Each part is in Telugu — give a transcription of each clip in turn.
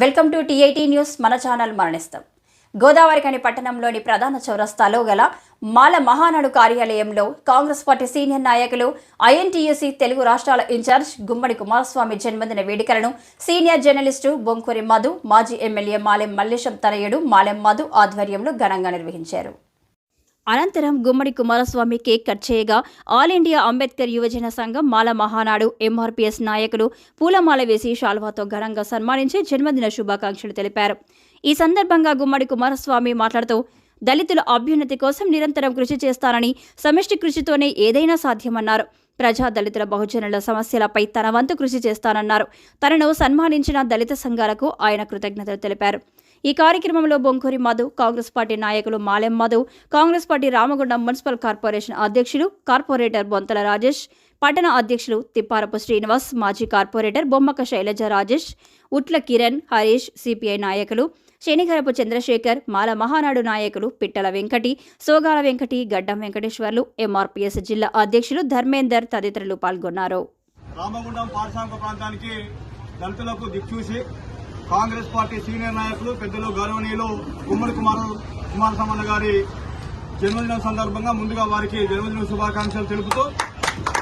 Welcome to TIT news. మన ఛానల్ మరణిస్తాం. గోదావరికని పట్టణంలోని ప్రధాన చౌరస్తాలో గల మాల మహానాడు కార్యాలయంలో కాంగ్రెస్ పార్టీ సీనియర్ నాయకులు ఐఎన్టీయూసీ తెలుగు రాష్ట్రాల ఇన్ఛార్జ్ గుమ్మడి కుమారస్వామి జన్మదిన వేడుకలను సీనియర్ జర్నలిస్టు బొంకూరి మధు మాజీ ఎమ్మెల్యే మాలెం మల్లేశం తనయుడు మాలెం మధు ఆధ్వర్యంలో ఘనంగా నిర్వహించారు. అనంతరం గుమ్మడి కుమారస్వామి కేక్ కట్ చేయగా ఆల్ ఇండియా అంబేద్కర్ యువజన సంఘం మాల మహానాడు ఎంఆర్పీఎస్ నాయకులు పూలమాల వేసి శాల్వాతో ఘనంగా సన్మానించి జన్మదిన శుభాకాంక్షలు తెలిపారు. ఈ సందర్భంగా గుమ్మడి కుమారస్వామి మాట్లాడుతూ దళితుల అభ్యున్నతి కోసం నిరంతరం కృషి చేస్తానని సమిష్టి కృషితోనే ఏదైనా సాధ్యమన్నారు. ప్రజా దళితుల బహుజనుల సమస్యలపై తన వంతు కృషి చేస్తానన్నారు. తనను సన్మానించిన దళిత సంఘాలకు ఆయన కృతజ్ఞతలు తెలిపారు. ఈ కార్యక్రమంలో బొంకూరి మధు కాంగ్రెస్ పార్టీ నాయకులు Malem Madhu Congress party Ramagundam municipal corporation అధ్యక్షులు కార్పొరేటర్ బొంతల రాజేష్ పట్టణ అధ్యక్షులు తిప్పారపు శ్రీనివాస్ మాజీ కార్పొరేటర్ బొమ్మక శైలజ రాజేష్ ఉట్ల కిరణ్ హరీష్ సిపిఐ నాయకులు శనిగరపు చంద్రశేఖర్ మాల మహానాడు నాయకులు పిట్టల వెంకటి సోగాల వెంకటి గడ్డం వెంకటేశ్వర్లు ఎంఆర్పీఎస్ జిల్లా అధ్యక్షులు ధర్మేందర్ తదితరులు పాల్గొన్నారు. రామగుండం పారిశ్రామిక ప్రాంతానికి దళితులకు దిక్చూసి కాంగ్రెస్ పార్టీ సీనియర్ నాయకులు పెద్దలు గౌరవనీయులు గుమ్మడి కుమార్ కుమారస్వామి గారి జన్మదినం సందర్భంగా ముందుగా వారికి జన్మదిన శుభాకాంక్షలు తెలుపుతూ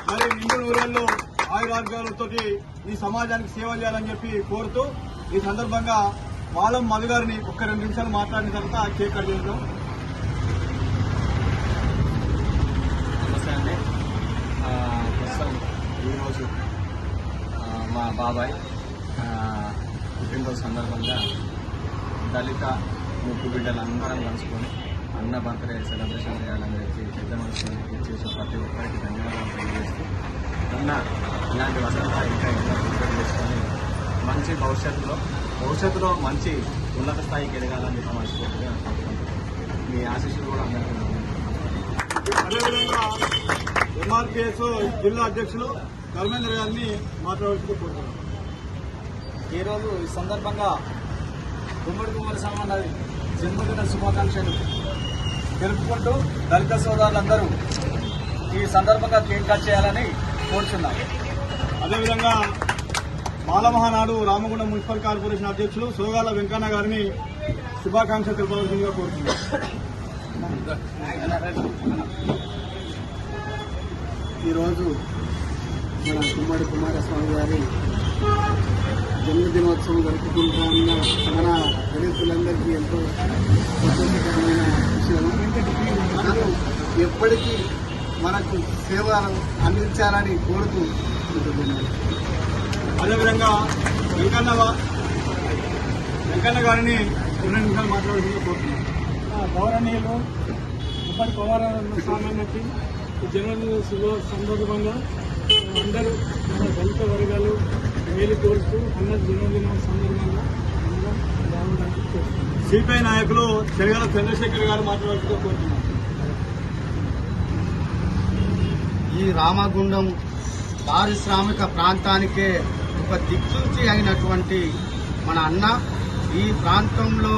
మరి నిండు నూరేళ్ళు ఆయురారోగ్యాలతో ఈ సమాజానికి సేవ చేయాలని చెప్పి కోరుతూ ఈ సందర్భంగా మాలం మధు గారిని ఒక్క రెండు నిమిషాలు మాట్లాడిన తర్వాత కేక్ కట్ చేద్దాం. నమస్తే అండి. ప్రస్తుతం ఈరోజు మా బాబాయ్ పుట్టినరోజు సందర్భంగా దళిత ముక్కు బిడ్డలందరం కలుసుకొని అన్న బర్త్డే సెలబ్రేషన్ చేయాలని చెప్పి పెద్ద మనుషులు చేసి ప్రతి ఒక్కరికి ధన్యవాదాలు తెలియజేస్తూ అన్న ఇలాంటి వసంత ఇంకా ఎన్నో ప్రిపేర్ చేసుకొని మంచి భవిష్యత్తులో భవిష్యత్తులో మంచి ఉన్నత స్థాయికి ఎదగాలని చెప్పి మనస్ఫూర్తిగా మీ ఆశీస్సులు కూడా అందరికీ అదేవిధంగా ఎంఆర్పిఎస్ జిల్లా అధ్యక్షులు ధర్మేంద్ర గారిని మాట్లాడాల్సింది కోరుతున్నాను. ఈరోజు ఈ సందర్భంగా గుమ్మడి కుమార సంబంధ జన్మదిన శుభాకాంక్షలు తెలుపుకుంటూ దళిత సోదరులందరూ ఈ సందర్భంగా కేక్ కట్ చేయాలని కోరుచున్నాం. అదేవిధంగా మాలమహానాడు రామగుండం మున్సిపల్ కార్పొరేషన్ అధ్యక్షులు సోగాల వెంకన్న గారిని శుభాకాంక్షలు తెలపవలసిందిగా కోరుతున్నాను ఈరోజు మన కుమ్మడి కుమారస్వామి గారి జన్మదినోత్సవం జరుపుకుంటున్న మన దళితులందరికీ ఎంతో సంతోషకరమైన విషయం. మనం ఎప్పటికీ మనకు సేవలు అందించాలని కోరుతూ ఉంటున్నాను అదేవిధంగా వెంకన్న వెంకన్న గారిని రెండు నిమిషాలు మాట్లాడాల్సిందిగా కోరుతున్నాను గౌరవనీయులు ఇప్పటి కుమారస్వామి సామాన్యకి జన్మదిన శుభ సందర్భంగా అందరూ మన దళిత వర్గాలు మేలు కోరుతూ అన్న జన్మదినం సందర్భంగా సిపిఐ నాయకులు చెరగల చంద్రశేఖర్ గారు మాట్లాడాల్సిందిగా కోరుతున్నాను ఈ రామగుండం పారిశ్రామిక ప్రాంతానికే ఒక దిక్సూచి అయినటువంటి మన అన్న ఈ ప్రాంతంలో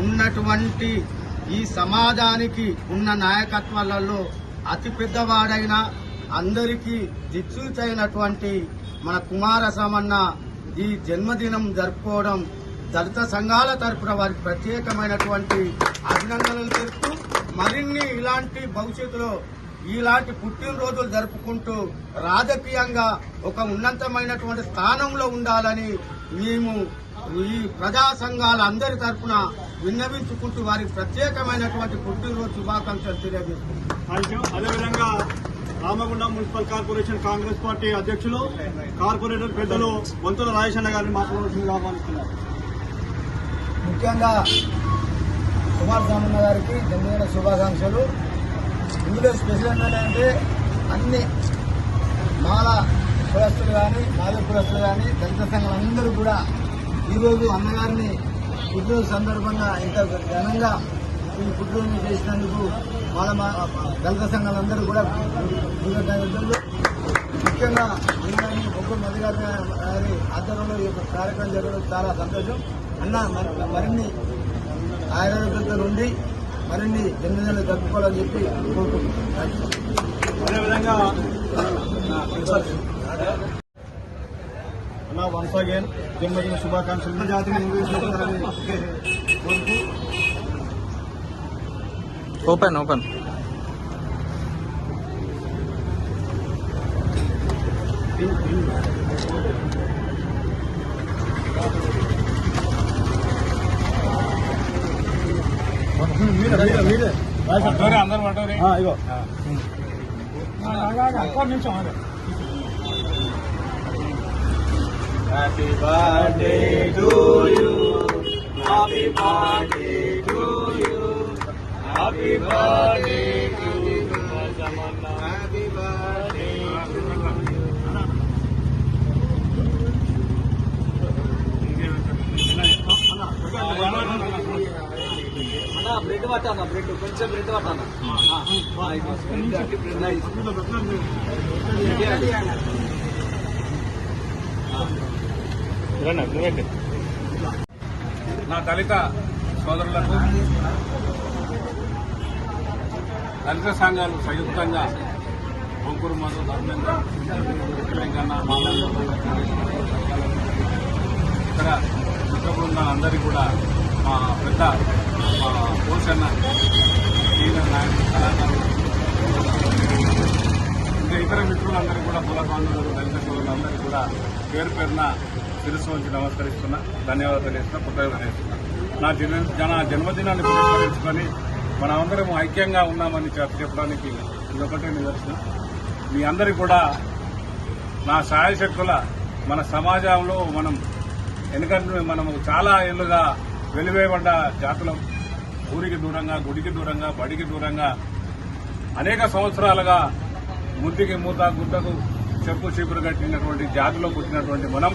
ఉన్నటువంటి ఈ సమాజానికి ఉన్న నాయకత్వాలలో అతి పెద్దవాడైన అందరికీ దిక్సూచి అయినటువంటి మన కుమారస్వామన్న ఈ జన్మదినం జరుపుకోవడం దళిత సంఘాల తరఫున వారికి ప్రత్యేకమైనటువంటి అభినందనలు తెలుపుతూ మరిన్ని ఇలాంటి భవిష్యత్తులో ఇలాంటి పుట్టినరోజులు జరుపుకుంటూ రాజకీయంగా ఒక ఉన్నతమైనటువంటి స్థానంలో ఉండాలని మేము ఈ ప్రజా సంఘాల అందరి తరపున విన్నవించుకుంటూ వారికి ప్రత్యేకమైనటువంటి పుట్టినరోజు శుభాకాంక్షలు తెలియజేస్తున్నాం అదేవిధంగా Ramagundam municipal corporation Congress party అధ్యక్షులు కార్పొరేటర్ పెద్దలు వంతుల రాజేష్ గారిని మాట్లాడాల్సిందిగా ఆహ్వానిస్తున్నారు ముఖ్యంగా కుమారస్వామి గారికి జన్మదిన శుభాకాంక్షలు. ఇందులో స్పెషల్ ఏంటంటే అన్ని మాల కులస్తులు కానీ మాధవ కులస్తులు కానీ దళిత సంఘాలందరూ కూడా ఈరోజు అన్నగారిని పుట్టినరోజు సందర్భంగా ఇంత ఘనంగా ఈ పుట్టినరోజు చేసినందుకు వాళ్ళ దళిత సంఘాలందరూ కూడా ముఖ్యంగా నేను బొగ్గు మధు గారి గారి ఆధ్వర్యంలో ఈ యొక్క కార్యక్రమం జరగడం చాలా సంతోషం అన్న మరిన్ని ఆయుర్వేదంతో నుండి మరిన్ని జన్మజన్లు తప్పుకోవాలని చెప్పి కోరుకుంటున్నాను అన్న వన్స్ అగైన్ జన్మదిన శుభాకాంక్షలు జాతిని కోరుతూ ఓపెన్ ఓపెన్ అందరూ ఇగో ఒక్క నిమిషం అదే happy birthday to you happy birthday to you happy birthday happy birthday అన్న బ్రెడ్ పట్టాను బ్రెడ్ కొంచెం బ్రెడ్ నా దళిత సోదరులకు దళిత సంఘాలు సంయుక్తంగా బొంకూరు మధు ధర్మేంద్ర తెలంగాణ ఇక్కడ మిత్ర బృందాలందరికీ కూడా మా పెద్ద మా పోషణ సీనియర్ నాయకులు కళాకారులు ఇంకా ఇతర మిత్రులందరూ కూడా కుల బాంధవులు దళిత సోదరులందరికీ కూడా పేరు పేరున శిరస్సు ఉంచి నమస్కరిస్తున్నా ధన్యవాదాలు ఇస్తున్నా కృతజ్ఞతలు ఇస్తున్నా నా జన్మ నా జన్మదినాన్ని పురస్కరించుకొని మనమందరం ఐక్యంగా ఉన్నామని చెప్ప- చెప్పడానికి ఇదొకటే నిదర్శనం. మీ అందరికీ కూడా నా సాయశక్తుల మన సమాజంలో మనం ఎందుకంటే మనం చాలా ఏళ్ళుగా వెలివేయబడ్డ జాతులం. ఊరికి దూరంగా గుడికి దూరంగా బడికి దూరంగా అనేక సంవత్సరాలుగా ముద్దికి మూత గుడ్డకు చెప్పు చీపురు కట్టినటువంటి జాతిలో పుట్టినటువంటి మనం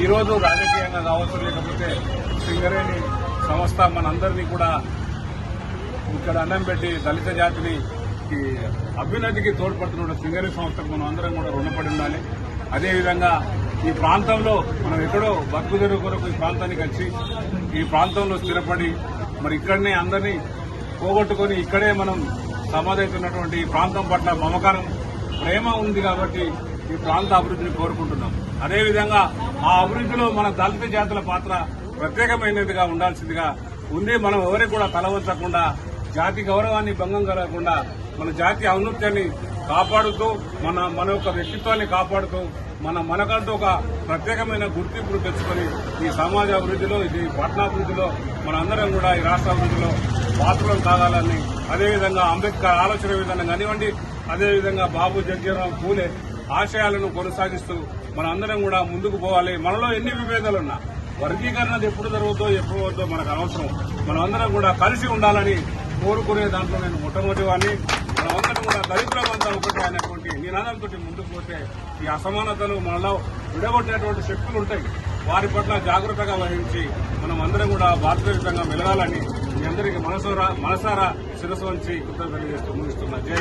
ఈరోజు రాజకీయంగా కావచ్చు లేకపోతే సింగరేణి సంస్థ మనందరినీ కూడా ఇక్కడ అన్నం పెట్టి దళిత జాతిని ఈ అభ్యున్నతికి తోడ్పడుతున్న సింగరేణి సంస్థకు మనం అందరం కూడా రుణపడి ఉండాలి. అదేవిధంగా ఈ ప్రాంతంలో మనం ఎక్కడో బతుకుదెరువు కొరకు ఈ ప్రాంతానికి వచ్చి ఈ ప్రాంతంలో స్థిరపడి మరి ఇక్కడనే అందరినీ పోగొట్టుకొని ఇక్కడే మనం సమాధవుతున్నటువంటి ఈ ప్రాంతం పట్ల మమకారం ప్రేమ ఉంది కాబట్టి ఈ ప్రాంత అభివృద్ధిని కోరుకుంటున్నాం. అదేవిధంగా ఆ అభివృద్ధిలో మన దళిత జాతుల పాత్ర ప్రత్యేకమైనదిగా ఉండాల్సిందిగా ఉంది మనం ఎవరికి కూడా తలవంచకుండా జాతి గౌరవాన్ని భంగం కలగకుండా మన జాతి ఔన్నత్యాన్ని కాపాడుతూ మన మన యొక్క వ్యక్తిత్వాన్ని కాపాడుతూ మన మనకంటూ ఒక ప్రత్యేకమైన గుర్తింపును తెచ్చుకొని ఈ సమాజ అభివృద్ధిలో ఇది పట్టణాభివృద్ధిలో మనందరం కూడా ఈ రాష్ట్ర అభివృద్ధిలో పాత్రలను కాగాలని అదేవిధంగా అంబేద్కర్ ఆలోచన విధానం కానివ్వండి అదేవిధంగా బాబు జగ్జీవరాం పూలే ఆశయాలను కొనసాగిస్తూ మనందరం కూడా ముందుకు పోవాలి. మనలో ఎన్ని విభేదాలు ఉన్నా వర్గీకరణ ఎప్పుడు జరుగుతుందో ఎప్పుడు వద్దో మనకు అనవసరం. మనమందరం కూడా కలిసి ఉండాలని కోరుకునే దాంట్లో నేను మొట్టమొదటి వాడిని మనమందరం కూడా దరిద్రమంతా ఒకటి అనేటువంటి నినాదంతో ముందుకు పోతే ఈ అసమానతలు మనలో విడగొట్టేటువంటి శక్తులు ఉంటాయి. వారి పట్ల జాగ్రత్తగా వహించి మనం అందరం కూడా భారతదేశంగా మెలగాలని మీ అందరికీ మనసారా మనసారా శిరస్సు వంచి కృతజ్ఞతలు తెలియజేస్తూ ముగిస్తున్నా. జై